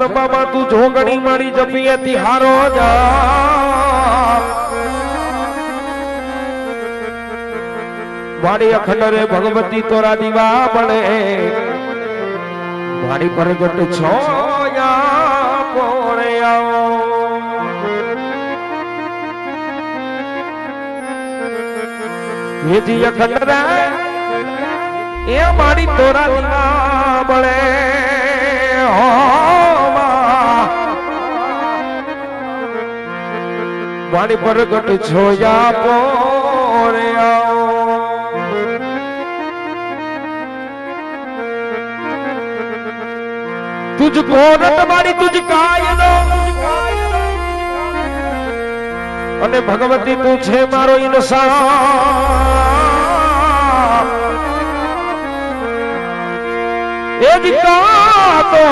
જગદંબામાં તું જોગણી મારી જપી હતી, હારો વાડી અખંડ રે ભગવતી તોરા દીવા બને. વાડી પ્રગટ છો યા પોરે આવો. હેજી અખંડ રે એ મારી તોરા દીવા બળે વાણી પ્રગટ છો પોર્યા તુજ કોરટ મારી તુજ કાયલો. અને ભગવતી તું છે મારો ઇન્સાન એ જ તો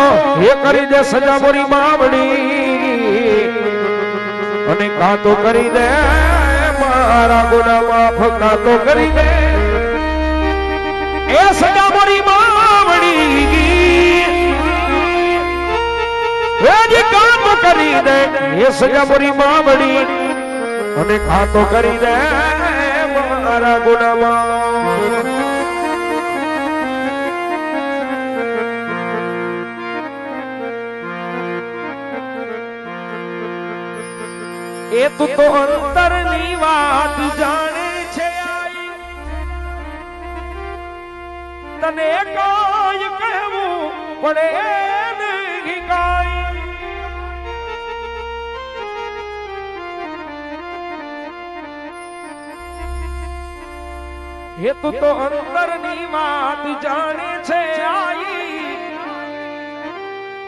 એ કરી દે સજા મોરી માવડી અને કાતો કરી દે, મારા ગુના માફ કાતો કરી દે. એ સજા મારી માવડી એ જ કામ કરી દે, એ સજા મારી માવડી અને કાતો કરી દે, મારા ગુના માફ તું તો અંતરની વાત જાણે છે તને કાય કહેવું પડે નહીં કાંઈ. એ તું અંતરની વાત જાણે છે આઈ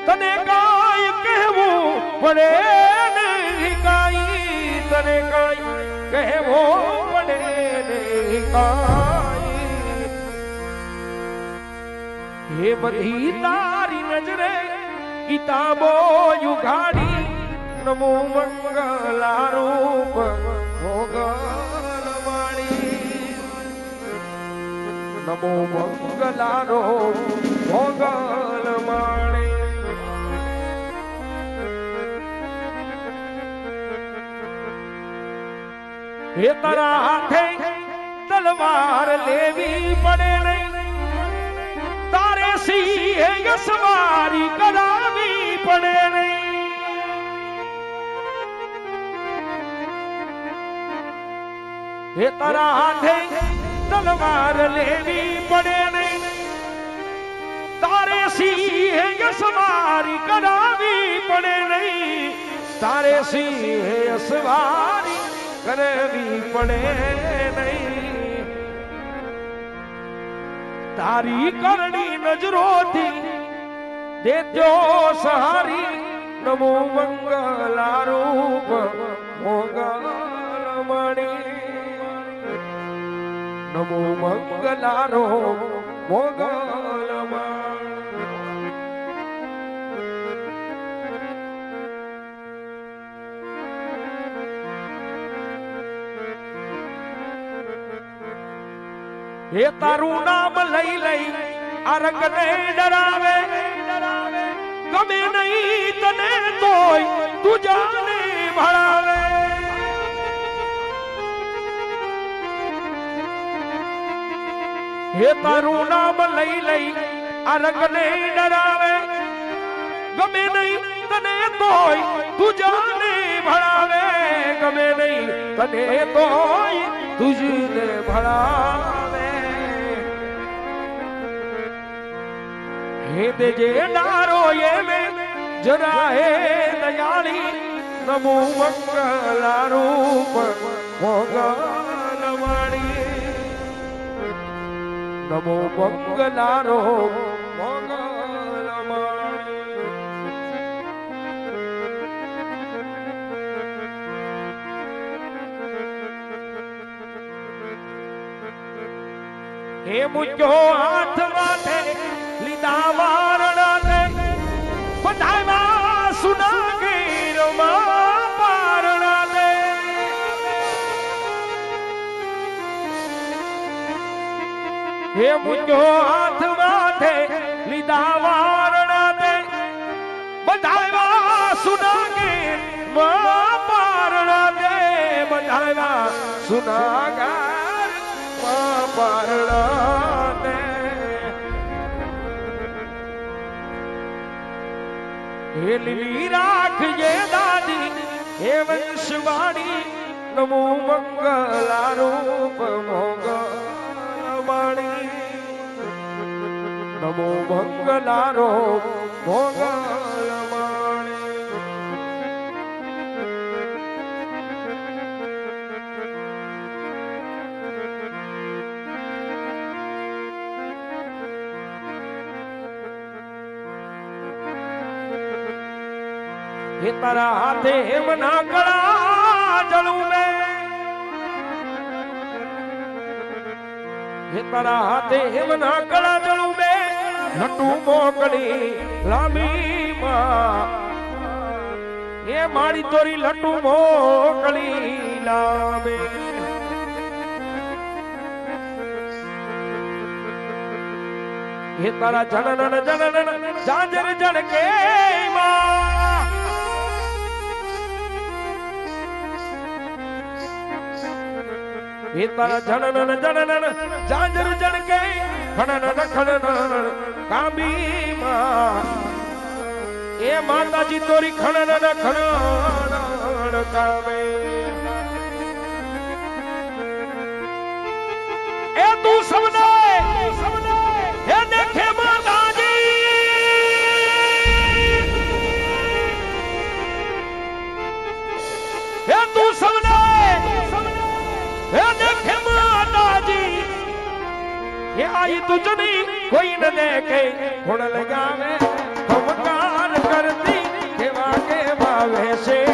તને કાય કહેવું પડે તને કાય કહેવો પડે કાઈ? હે બધી તારી નજરે કિતાબો યુગાડી, નમો મંગલારૂપ મોગલ માણી નમો મંગલા રૂપ હે તારા હાથે તલવાર લેવી પડે નહીં. તારે સિંહ સવારી કરાવી પડે નહીં. હે તારા હાથે તલવાર લેવી પડે નહીં. તારે સિંહ સવારી કરાવી પડે નહીં. તારે સિંહ સવારી કરવી પડે નહીં. તારી કરણી નજરોથી દેજો સહારી, નમો મંગલારૂપ મોગલમણી. મોગલ મણી નમો મંગલારો મોગલ હે તારું નામ લઈ લઈ આ રંગ ને ડરાવે. ગમે નહીં તને તોય તું જાને ભળાવે હે તારું નામ લઈ લઈ આ રંગ ને ડરાવે. ગમે નહીં તને તોય તું જાને ભળાવે ગમે નહીં તને તોય તુજને ભણાવે. હે દેજે ડારો એમે જરા હે દયાળી નમો મંગલા રૂપ મોગલ વાણી નમો મંગલા રૂપ મોગલ વાણી હે મુજો હાથ માથે લીધા વારણા ને બધામાં સુનાગીર પારણા ને હે મુજો હાથ માથે લીધા વારણા ને બધામાં સુનાગીર પારણા ને બધામાં સુનાગર પારણા દે હે લીલી રાખજે દાદી હે વંશવાણી નમો મંગલારૂપ મોગલવાણી. નમો મંગલારૂપ મોગલવાણી હે તારા હાથે હેમના કળા જળું મે હે તારા હાથે હેમના કળા જળું મે લટુ મોકલી લાંબી માં એ મારી તોરી લટુ મોકલી લાંબે. હે તારા જનન જનન જાજર જણ કે માં હે તારા જનન જનન, જાજર જન કે ખણન ખણન કાંબી માં એ માતાજી તોરી ખણન ખણન કામે. એ તું સૌને હે આઈ તુજની કોઈ ન દેખે ગુણ લગાવે ખમકાર કરતી કેવા કેવા વેશે.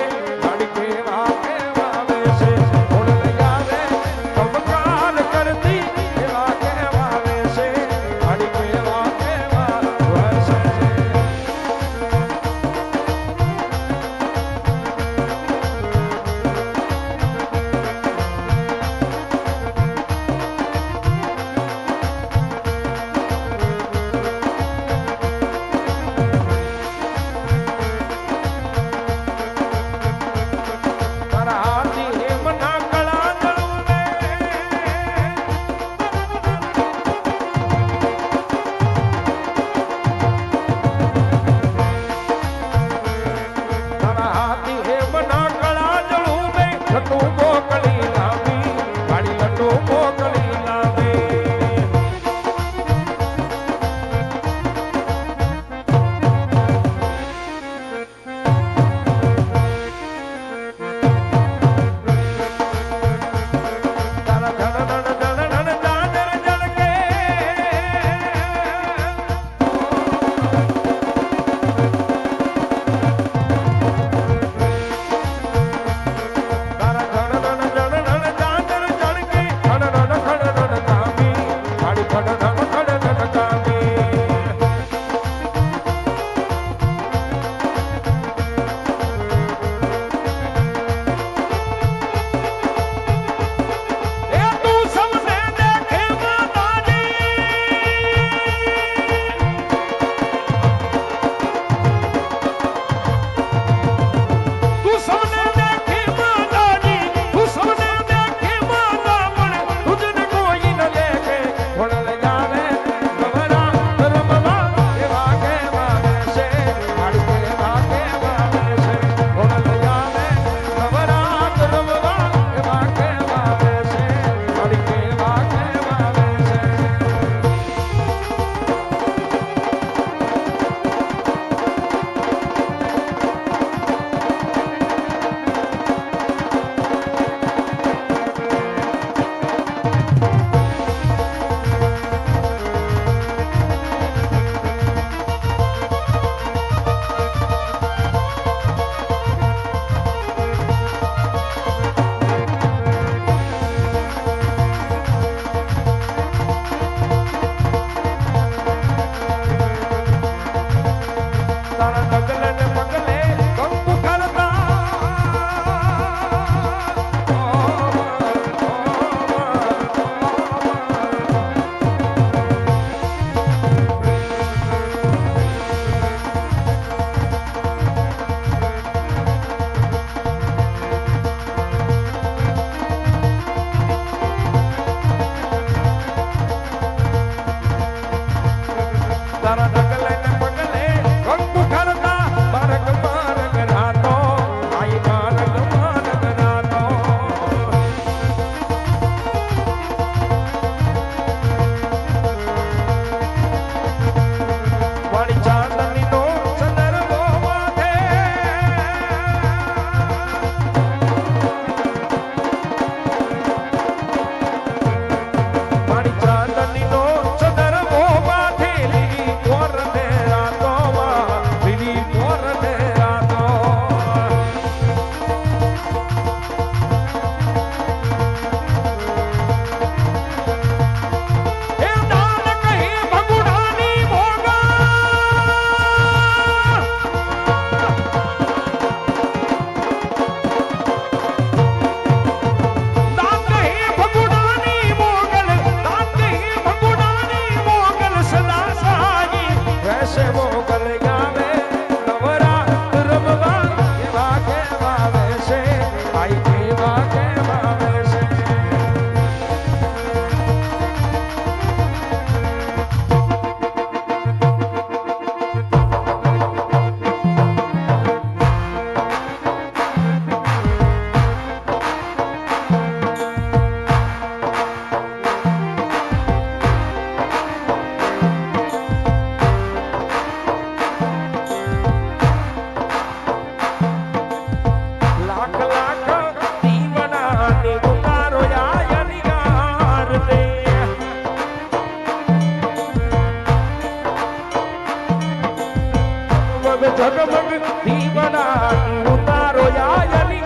જગમગ જીવના ઉતારો યાયની